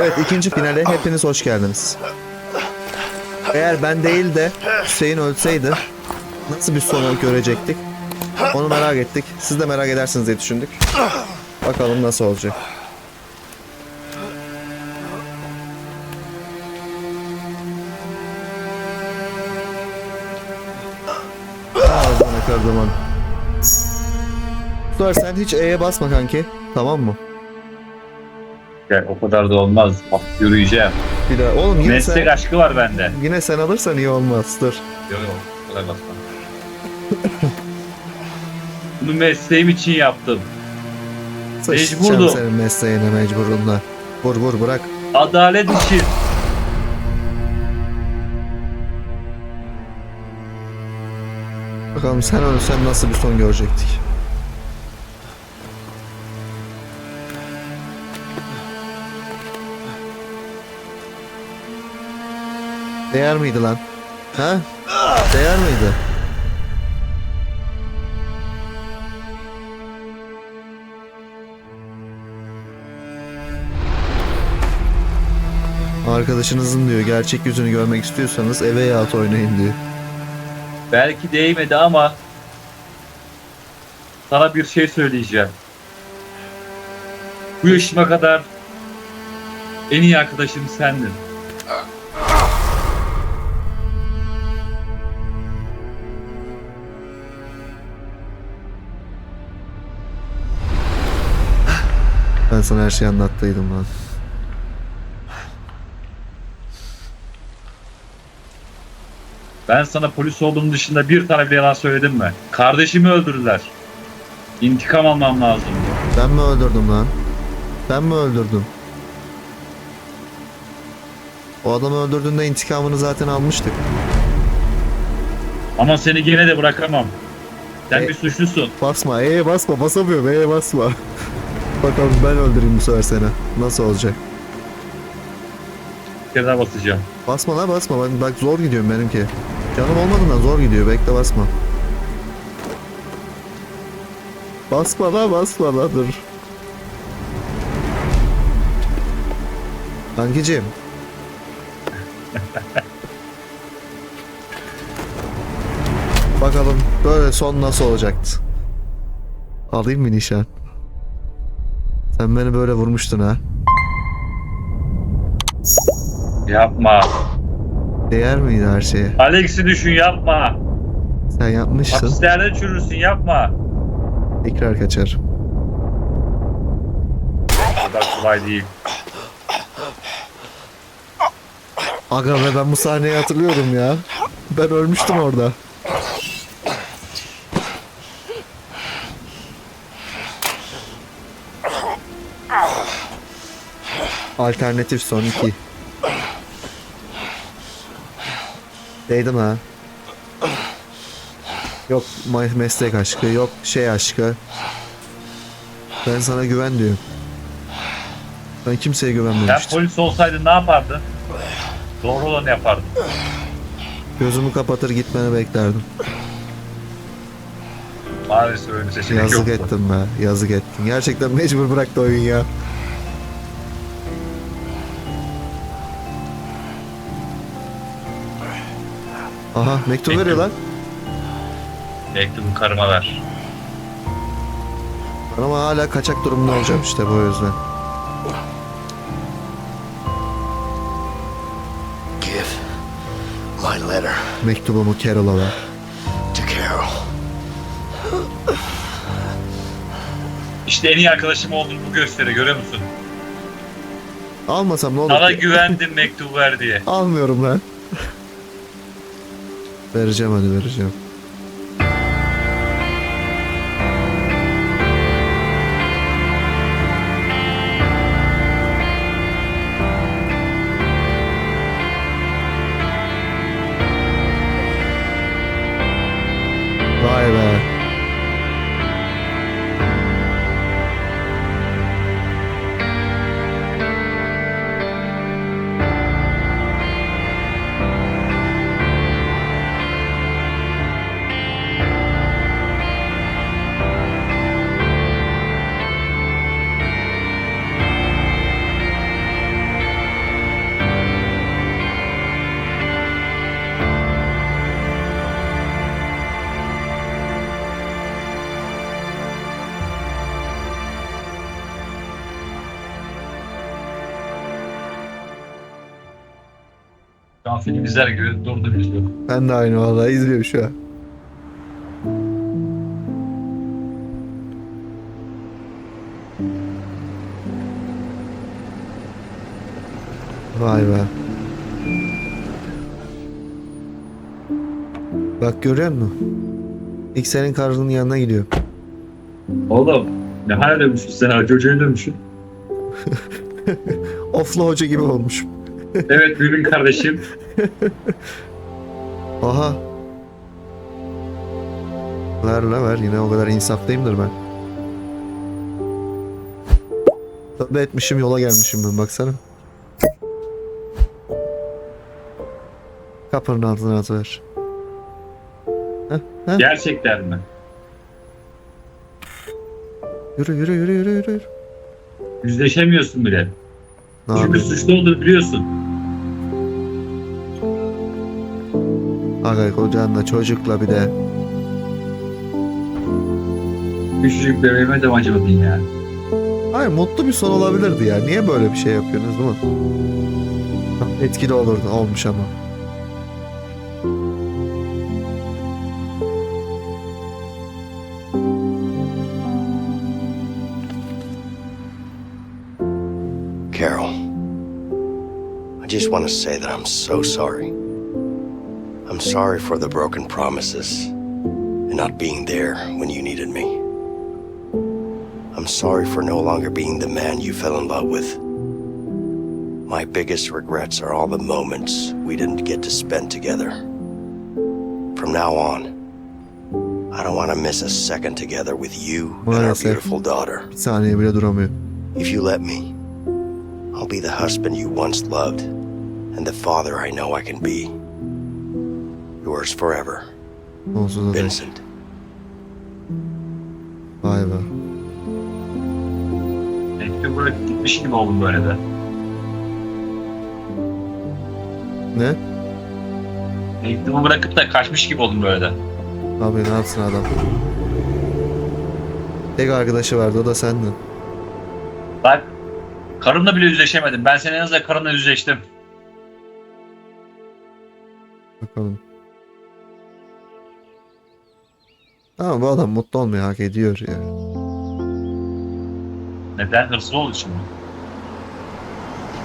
Evet ikinci finale hepiniz hoş geldiniz. Eğer ben değil de Hüseyin ölseydi nasıl bir sonu görecektik? Onu merak ettik. Siz de merak edersiniz diye düşündük. Bakalım nasıl olacak. Ağzına kırdım onu. Dur sen hiç E'ye basma kanki. Tamam mı? Ya, o kadar da olmaz. Bak, yürüyeceğim. Bir daha. Oğlum yine Meslek sen, aşkı var bende. yine sen alırsan iyi olmaz. Dur. Yok yok. O kadar. Bunu mesleğim için yaptım. Sıçacağım senin mesleğine mecburunla. Vur vur bırak. Adalet için. Bakalım sen ölsen nasıl bir son görecektik. Değer miydi lan? Ha? Değer miydi? Arkadaşınızın diyor gerçek yüzünü görmek istiyorsanız eve yat oynayın diyor. Belki değmedi ama sana bir şey söyleyeceğim. Bu yaşıma kadar en iyi arkadaşım sendin. Ben sana her şeyi anlattıydım lan. Ben sana polis olduğum dışında bir tane bile yalan söyledim mi? Kardeşimi öldürdüler. İntikam almam lazım. Ben mi öldürdüm lan? Ben mi öldürdüm? O adamı öldürdüğünde intikamını zaten almıştık. Ama seni gene de bırakamam. Sen E- bir suçlusun. Basma, E'ye basma, basamıyorum, E'ye basma. Bakalım ben öldüreyim bu sefer seni. Nasıl olacak? Bir kere daha basacağım. Basma la basma, ben bak zor gidiyorum benimki. Canım olmadığından zor gidiyor, bekle basma. Basma la basma la dur. Kankicim. Bakalım böyle son nasıl olacaktı? Alayım mı nişan? Sen beni böyle vurmuştun ha. Yapma. Değer miydi her şeye? Alex'i düşün yapma. Sen yapmışsın. Hapislerde çürürsün yapma. Tekrar kaçarım. O kadar kolay değil. Aga ve ben bu sahneyi hatırlıyorum ya. Ben ölmüştüm orada. Alternatif son 2. Değdim ha. Yok me- meslek aşkı, yok şey aşkı. Ben sana güven diyorum. Ben kimseye Sen güvenmemiştim. polis olsaydın ne yapardın? Doğru olanı yapardın. Gözümü kapatır gitmeni beklerdim. Maalesef öyle bir seçenek Yazık yoktu. ettim be. Yazık ettin. Gerçekten mecbur bıraktı oyun ya. Aha mektup veriyor lan. Mektubu karıma ver. Ama hala kaçak durumunda olacağım işte bu yüzden. Give my letter Mektubumu Carol'a ver. to Carol. İşte en iyi arkadaşım olduğunu bu gösteri görüyor musun? Almasam ne olur Sana ki? güvendim mektubu ver diye. Almıyorum lan. Vereceğim hadi vereceğim. Şu an film izler gibi durdum izliyorum. Ben de aynı vallahi izliyorum şu an. Vay be. Bak görüyor musun? İlk senin karının yanına gidiyor. Oğlum ne hale dönmüşsün sen Hacı Hoca'ya dönmüşsün. Ofla hoca gibi olmuş. Evet Mümin kardeşim. Aha. Ver la ver yine o kadar insaflıyımdır ben. Tövbe etmişim yola gelmişim ben baksana. Kapının altına atıver. Gerçekten mi? Yürü yürü yürü yürü yürü. yürü. Yüzleşemiyorsun bile. Ne Çünkü yapayım? suçlu olduğunu biliyorsun. Aga kocanla çocukla bir de. Küçücük bebeğime de mi acımadın ya. Hayır mutlu bir son olabilirdi ya. Niye böyle bir şey yapıyorsunuz değil mi? Etkili olurdu. Olmuş ama. Carol, I just want to say that I'm so sorry. I'm sorry for the broken promises and not being there when you needed me. I'm sorry for no longer being the man you fell in love with. My biggest regrets are all the moments we didn't get to spend together. From now on, I don't want to miss a second together with you and our beautiful daughter. Bir saniye bile duramıyor. If you let me, I'll be the husband you once loved and the father I know I can be. Yours forever, Sonsuza dek. Vincent. Vay be. Mektubu bırakıp gitmiş gibi oldum böyle de. Ne? Mektubu bırakıp da kaçmış gibi oldum böyle de. Abi ne yapsın adam? Tek arkadaşı vardı o da sendin. Bak karımla bile yüzleşemedim. Ben senin en azından karımla yüzleştim. Bakalım. Ama bu adam mutlu olmayı hak ediyor ya. Neden? Hırsız olduğu için mi?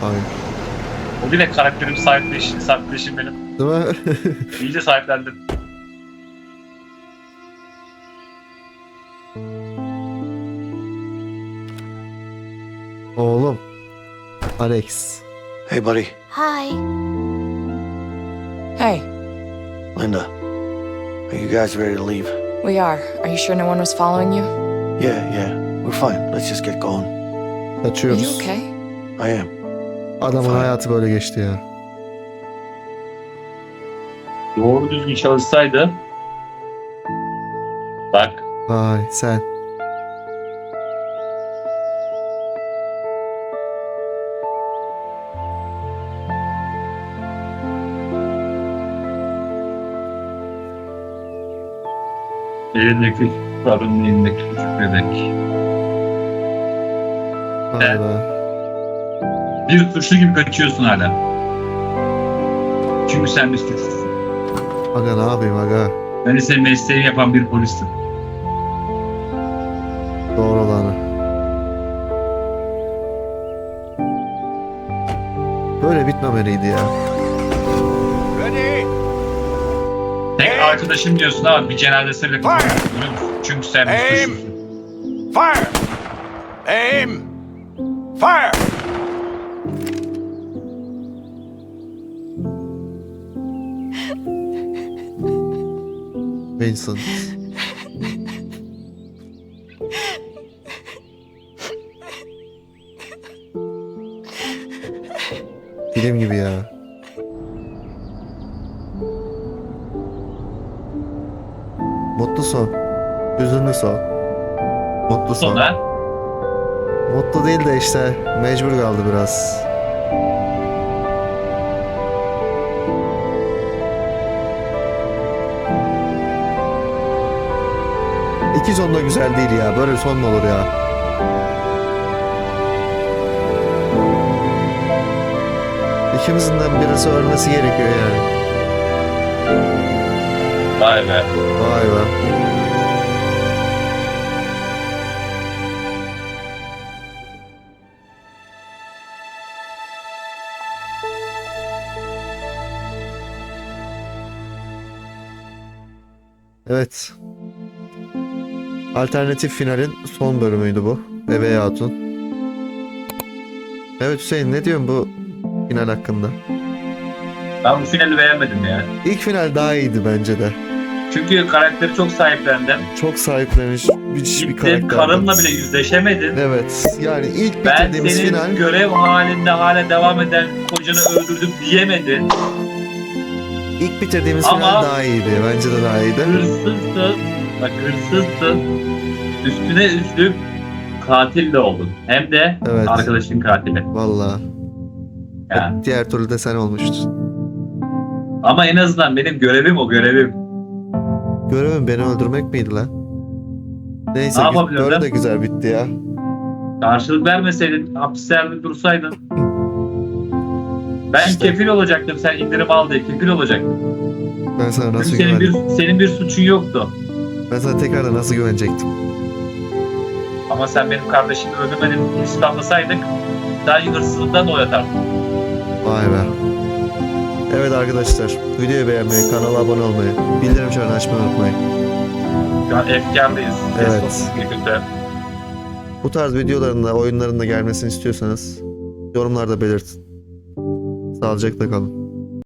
Hayır. O bile karakterim sahipleşim, sahipleşim benim. Değil mi? İyice sahiplendim. Oğlum. Alex. Hey, buddy. Hi. Hey, Linda. Are you guys ready to leave? We are. Are you sure no one was following you? Yeah, yeah. We're fine. Let's just get going. Are Kaçıyoruz. you okay? I am. Adamın Fine. hayatı böyle geçti ya. Doğru düzgün çalışsaydı. Bak Vay sen. elindeki karının elindeki küçük bebek. Evet. Bir suçlu gibi kaçıyorsun hala. Çünkü sen bir suçlusun. Aga ne yapayım aga. Ben ise mesleğini yapan bir polistim. Doğru olanı. Böyle bitmemeliydi ya. Arkadaşım diyorsun ama bir cenazesiyle kapatıyorsun biliyor musun? Çünkü sen bir Aim! suçlusun. Fire! Aim! Fire! Vincent. Film gibi ya. Mutlu son. Hüzünlü son. Mutlu son. Sonra Mutlu değil de işte mecbur kaldı biraz. İki son da güzel değil ya. Böyle son mu olur ya? İkimizden birisi ölmesi gerekiyor yani. Vay be. Vay be. Evet. Alternatif finalin son bölümüydü bu. Bebe Hatun. Evet Hüseyin ne diyorsun bu final hakkında? Ben bu finali beğenmedim ya. İlk final daha iyiydi bence de. Çünkü karakteri çok sahiplendim. Çok sahiplenmiş bir, bir Gittin karakter. karınla bile yüzleşemedin. Evet. Yani ilk Ben bitirdiğimiz senin final görev halinde hala devam eden kocanı öldürdüm diyemedin. ilk bitirdiğimiz Ama- final daha iyiydi. Bence de daha iyiydi. Hırsızsın. Bak hırsızsın. Üstüne üstlük katil de oldun. Hem de Evet. arkadaşın katili. Vallahi. Yani. Diğer türlü de sen olmuştun. Ama en azından benim görevim o görevim. Görevim beni öldürmek miydi lan? Neyse Ne böyle de güzel bitti ya. Karşılık vermeseydin, hapislerde dursaydın. Ben İşte. kefil olacaktım sen indirim al diye kefil olacaktım. Ben sana nasıl Çünkü senin bir, senin bir suçun yoktu. Ben sana tekrardan nasıl güvenecektim? Ama sen benim kardeşimi öldürmedin ispatlasaydık daha iyi hırsızlıktan da oyatardın. Vay be. Evet arkadaşlar, videoyu beğenmeyi, kanala abone olmayı, bildirim çanını açmayı unutmayın. Şu an efkarlıyız. Evet. Bu tarz videoların da oyunların da gelmesini istiyorsanız yorumlarda belirtin. Sağlıcakla kalın.